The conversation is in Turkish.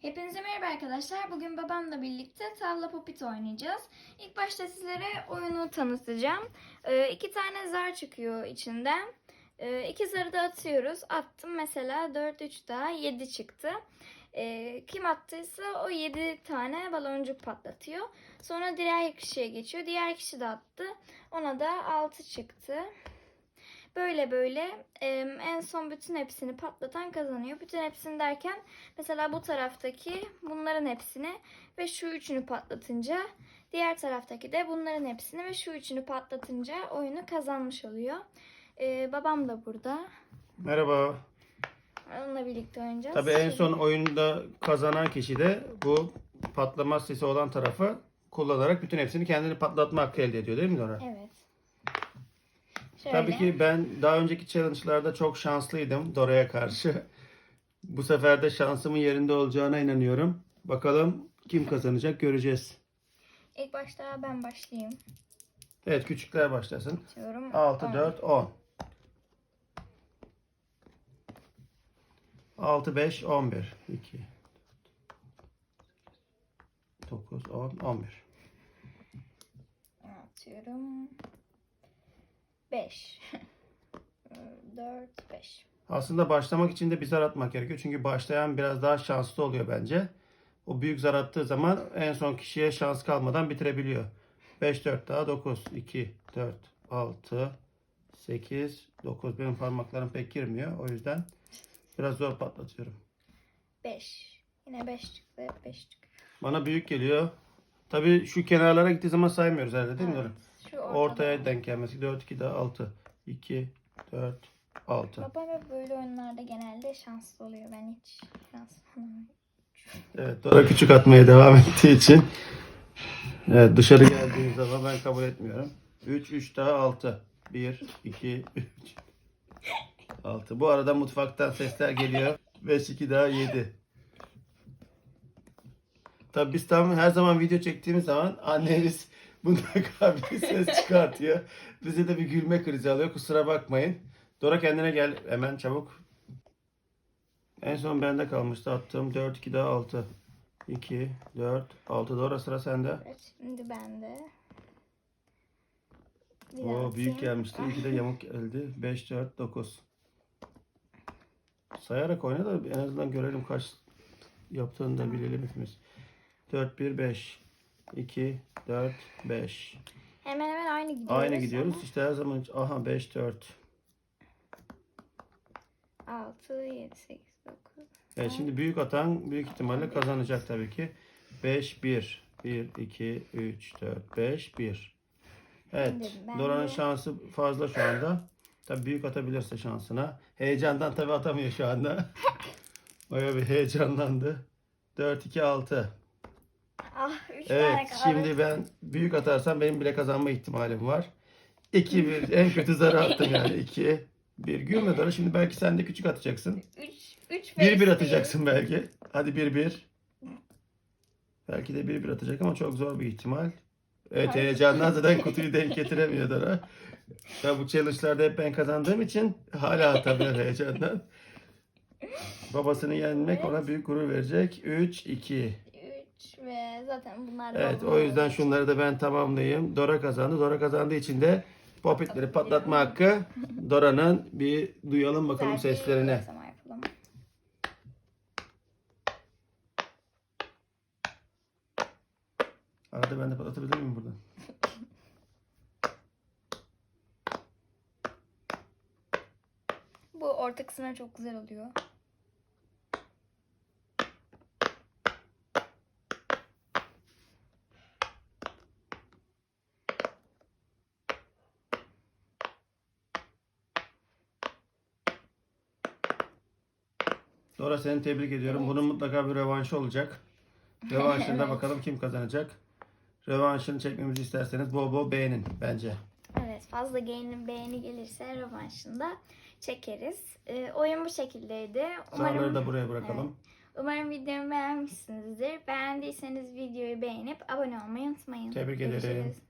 Hepinize merhaba arkadaşlar. Bugün babamla birlikte tavla popit oynayacağız. İlk başta sizlere oyunu tanıtacağım. Ee, iki tane zar çıkıyor içinden. Ee, iki zarı da atıyoruz. Attım mesela 4 3 daha 7 çıktı. Ee, kim attıysa o 7 tane baloncuk patlatıyor. Sonra diğer kişiye geçiyor. Diğer kişi de attı. Ona da 6 çıktı. Böyle böyle e, en son bütün hepsini patlatan kazanıyor. Bütün hepsini derken mesela bu taraftaki bunların hepsini ve şu üçünü patlatınca diğer taraftaki de bunların hepsini ve şu üçünü patlatınca oyunu kazanmış oluyor. E, babam da burada. Merhaba. Onunla birlikte oynayacağız. Tabii en son oyunda kazanan kişi de bu patlama sesi olan tarafı kullanarak bütün hepsini kendini patlatma hakkı elde ediyor değil mi Dora? Evet. Şöyle. Tabii ki ben daha önceki challenge'larda çok şanslıydım Dora'ya karşı. Bu sefer de şansımın yerinde olacağına inanıyorum. Bakalım kim kazanacak göreceğiz. İlk başta ben başlayayım. Evet küçükler başlasın. Diyorum. 6, On. 4, 10. 6, 5, 11. 2, 9, 10, 11. Atıyorum. 5. 4, 5. Aslında başlamak için de bir zar atmak gerekiyor. Çünkü başlayan biraz daha şanslı oluyor bence. O büyük zar attığı zaman en son kişiye şans kalmadan bitirebiliyor. 5, 4 daha 9. 2, 4, 6, 8, 9. Benim parmaklarım pek girmiyor. O yüzden biraz zor patlatıyorum. 5. Yine 5 çıktı. 5 çıktı. Bana büyük geliyor. Tabii şu kenarlara gittiği zaman saymıyoruz herhalde değil mi? Evet. Ortaya denk gelmesi. 4, 2 daha 6. 2, 4, 6. Babam hep böyle oyunlarda genelde şanslı oluyor. Ben hiç şanslı olamıyorum. Evet Dora küçük atmaya devam ettiği için evet, dışarı geldiği zaman ben kabul etmiyorum. 3, 3 daha 6. 1, 2, 3, 6. Bu arada mutfaktan sesler geliyor. 5, 2 daha 7. Tabii biz tam her zaman video çektiğimiz zaman annemiz mutlaka bir ses çıkartıyor. Bize de bir gülme krizi alıyor. Kusura bakmayın. Dora kendine gel hemen çabuk. En son bende kalmıştı attığım 4 2 daha 6. 2 4 6 Dora sıra sende. Evet, şimdi ben de. Bir Oo büyük gelmişti. İki de yamuk geldi. 5 4 9. Sayarak oyna da en azından görelim kaç yaptığını da bilelim hepimiz. 4 1 5 2 4 5. Hemen hemen aynı gidiyoruz. Aynı gidiyoruz. İşte her zaman aha 5 4. 6, 7, 8, 9. Evet, şimdi büyük atan büyük ihtimalle kazanacak tabii ki. 5 1 1 2 3 4 5 1. Evet. Dora'nın şansı fazla şu anda. Tabii büyük atabilirse şansına. Heyecandan tabii atamıyor şu anda. Bayağı bir heyecanlandı. 4 2 6. Ah 3 tane Evet, şimdi ben büyük atarsam benim bile kazanma ihtimalim var. 2 1 en kötü zarı attım yani 2 1 gülme Dora şimdi belki sen de küçük atacaksın. 3, 3 1 1 atacaksın belki. Hadi 1 1. Belki de 1 1 atacak ama çok zor bir ihtimal. Evet Hayır. heyecandan zaten kutuyu denk getiremiyor Dora. Ya bu challenge'larda hep ben kazandığım için hala atamıyor heyecandan. Babasını yenmek ona büyük gurur verecek. 3 2. 3 ve zaten bunlar da Evet o yüzden şunları da ben tamamlayayım. Dora kazandı. Dora kazandığı için de popitleri patlatma hakkı Dora'nın bir duyalım bakalım Güzel bir seslerini. yapalım. Arada ben de patlatabilir miyim buradan? Bu orta kısımlar çok güzel oluyor. Dora seni tebrik ediyorum. Bunun mutlaka bir rövanşı olacak. Rövanşında bakalım kim kazanacak. Rövanşını çekmemizi isterseniz bol bol beğenin bence. Evet fazla beğeni, beğeni gelirse rövanşında çekeriz. Ee, oyun bu şekildeydi. Zarları da buraya bırakalım. Umarım videomu beğenmişsinizdir. Beğendiyseniz videoyu beğenip abone olmayı unutmayın. Tebrik ederim. Görüşürüz.